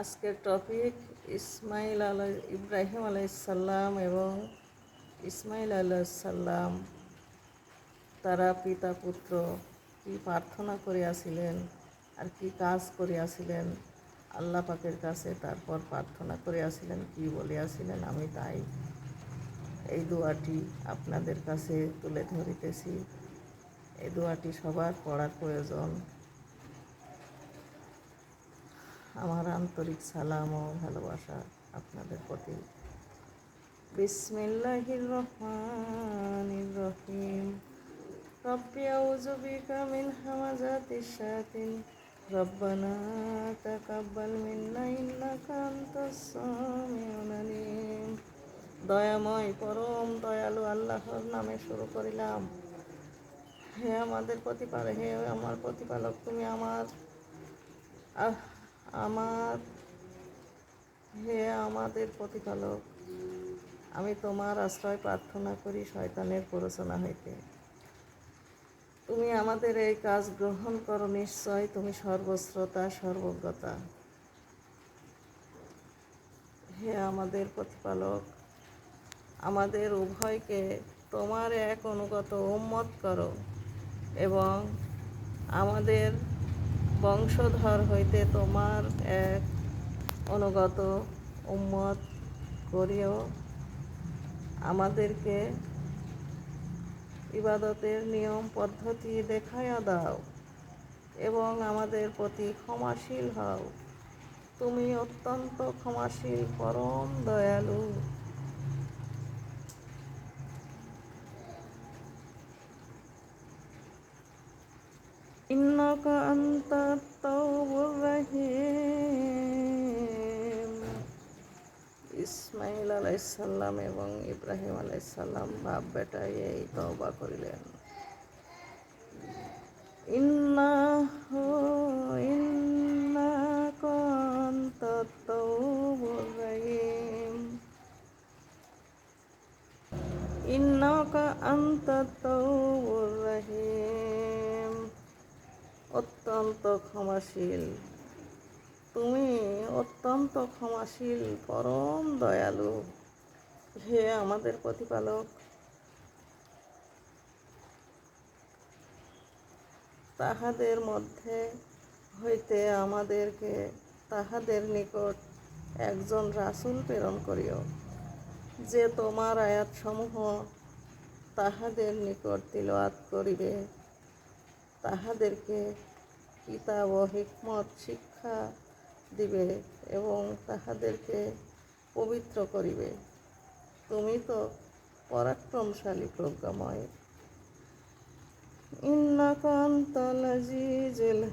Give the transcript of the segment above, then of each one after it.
আজকের টপিক ইসমাইল আলাই ইব্রাহিম আলাইসাল্লাম এবং ইসমাইল আলাইসাল্লাম, তারা পিতা, পুত্র, কি প্রার্থনা করে করিয়াছিলেন আর কি কাজ করিয়াছিলেন আল্লাহ পাকের কাছে তারপর প্রার্থনা করে করিয়াছিলেন কি বলিয়াছিলেন আমি তাই এই দোয়াটি আপনাদের কাছে তুলে ধরিতেছি। এই দোয়াটি সবার পড়ার প্রয়োজন। আমার আন্তরিক সালাম ও ভালোবাসা আপনাদের প্রতি। বিসমিল্লাহির রহমানির রহিম। রব্বি আউযু বিকা মিন হামাজাতিশ শায়াতিন রব্বানা তাকাব্বাল মিন্না ইন্নাকা আনতাস সামিউল আলিম। দয়াময় পরম দয়ালু আল্লাহর নামে শুরু করিলাম। হে আমাদের প্রতিপালক হে আমার প্রতিপালক তুমি আমার আহ, আমার হে আমাদের প্রতিপালক, আমি তোমার আশ্রয় প্রার্থনা করি শয়তানের প্ররোচনা হইতে। তুমি আমাদের এই কাজ গ্রহণ করো নিশ্চয়, তুমি সর্বশ্রোতা, সর্বজ্ঞতা। হে আমাদের প্রতিপালক, আমাদের উভয়কে তোমার এক অনুগত উম্মত করো এবং আমাদের বংশধর হইতে তোমার এক অনুগত উম্মত করিও। আমাদেরকে ইবাদতের নিয়ম পদ্ধতি দেখাইয়া দাও এবং আমাদের প্রতি ক্ষমাশীল হও। তুমি অত্যন্ত ক্ষমাশীল, পরম দয়ালু। إنك أنت التواب الرحيم ইসমাইল আলাইসাল্লাম এবং ইব্রাহিম আলাইসাল্লাম বাপ বেটাই এই তওবা করিলেন ইন্নাহু ইন্নাকা আনতাত তাওয়াবুর রহিম ইন্নাকা আনতাত অত্যন্ত ক্ষমাশীল। তুমি অত্যন্ত ক্ষমাশীল, পরম দয়ালু। হে আমাদের প্রতিপালক। তাহাদের মধ্যে হইতে আমাদেরকে তাহাদের নিকট একজন রাসূল প্রেরণ করিও, যে তোমার আয়াতসমূহ তাহাদের নিকট তিলওয়াত করিবে। তাহাদেরকে কিতাব ও হিকমত শিক্ষা দিবে এবং তাহাদেরকে পবিত্র করিবে। তুমি তো পরাক্রমশালী প্রজ্ঞাময়। ইন্নাকা আনতাল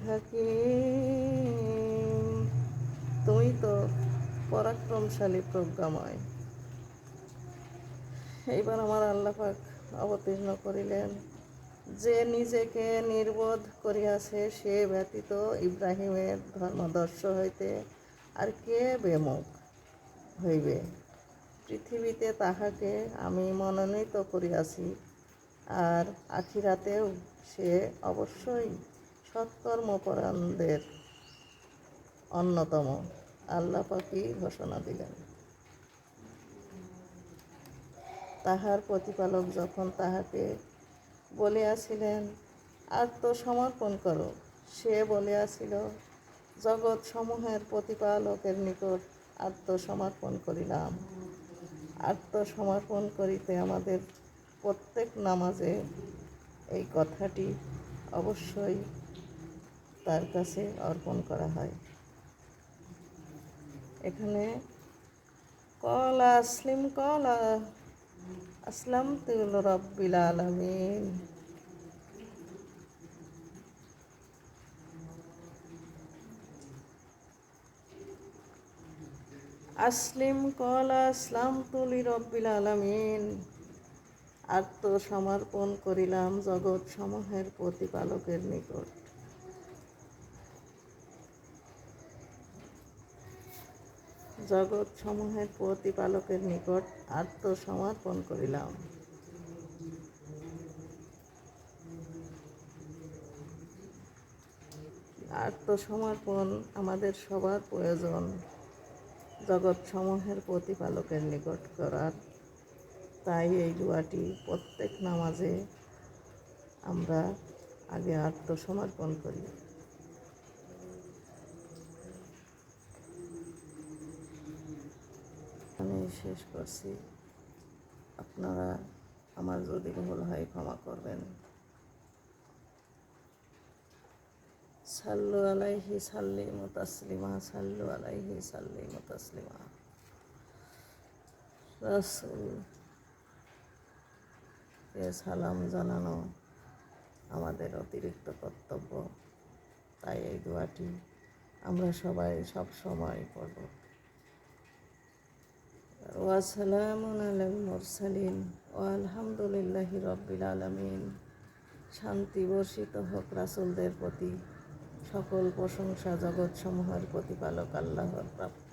হাকিম। তুমি তো পরাক্রমশালী প্রজ্ঞাময়। এইবার আমার আল্লাপাক অবতীর্ণ করিলেন। যে নিজেকে নির্বোধ করিয়াছে, সে ব্যতীত ইব্রাহিমের ধর্মদর্শ হইতে আর কে বেমুখ হইবে? পৃথিবীতে তাহাকে আমি মনোনীত করিয়াছি, আর আখিরাতেও সে অবশ্যই সৎকর্মপরায়ণদের অন্যতম। আল্লাহ পাকি ঘোষণা দিলেন। তাহার প্রতিপালক যখন তাহাকে বলিয়াছিলেন, আত্মসমর্পণ করো। সে বলিয়াছিল জগৎ সমূহের প্রতিপালকের নিকট আত্মসমর্পণ করিলাম। আত্মসমর্পণ করিতে আমাদের প্রত্যেক নামাজে এই কথাটি অবশ্যই তার কাছে অর্পণ করা হয়। এখানে কলা আসলিম কলা আসলাম তুল রব্বিল আলমিন আসলিম কলা আসলাম তুলি রব্বিল আলমিন আত্মসমর্পণ করিলাম জগৎ সমূহের প্রতিপালকের নিকট। জগৎ সমূহের প্রতিপালকের নিকট আত্মসমর্পণ করিলাম। আত্মসমর্পণ আমাদের সবার প্রয়োজন। জগৎ সমূহের প্রতিপালকের নিকট করার। তাই এই দোয়াটি প্রত্যেক নামাজে আমরা আগে আত্মসমর্পণ করি আমি শেষ করছি। আপনারা আমার যদি ভুল হয় ক্ষমা করবেন। সাল্লু আলাইহি সাল্লিমু তাসলিমা, সাল্লু আলাইহি সাল্লিমু তাসলিমা। রাসূল কে সালাম জানানো আমাদের অতিরিক্ত কর্তব্য। তাই এই দোয়াটি আমরা সবাই সব সময় পড়ব। ওয়াসালামুন আলাল মুরসালিন আলহামদুলিল্লাহি রব্বিল আলামিন শান্তি বর্ষিত হোক রাসুলদের প্রতি সকল প্রশংসা জগৎসমূহের প্রতিপালক আল্লাহর প্রাপ্য।